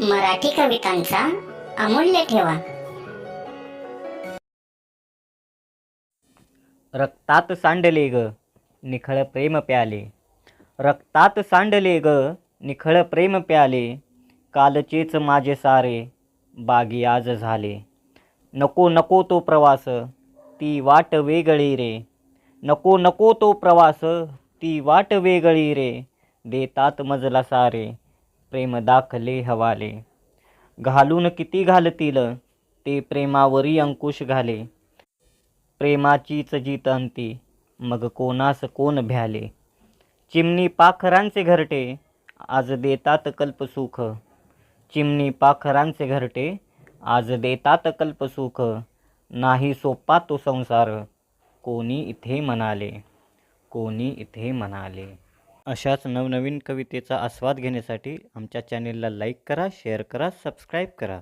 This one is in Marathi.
मराठी कवितांचा अमूल्य ठेवा. रक्तात सांडले ग निखळ प्रेम प्याले. रक्तात सांडले ग निखळ प्रेम प्याले. कालचेच माझे सारे बागी आज झाले. नको नको तो प्रवास ती वाट वेगळी रे. नको नको तो प्रवास ती वाट वेगळी रे देतात मजला सारे प्रेम दाखले हवाले. घालून किती घालतील ते प्रेमावरी अंकुश घाले. प्रेमाचीच जीत अंती मग कोणास कोण भ्याले? चिमणी पाखरांचे घरटे आज देतात कल्पसुख चिमणी पाखरांचे घरटे आज देतात कल्पसुख नाही सोपा तो संसार. कोणी इथे म्हणाले? कोणी इथे म्हणाले? अशाच नवनवीन कवितेचा आस्वाद घेण्यासाठी आमच्या चॅनेलला लाईक करा शेअर करा सबस्क्राईब करा.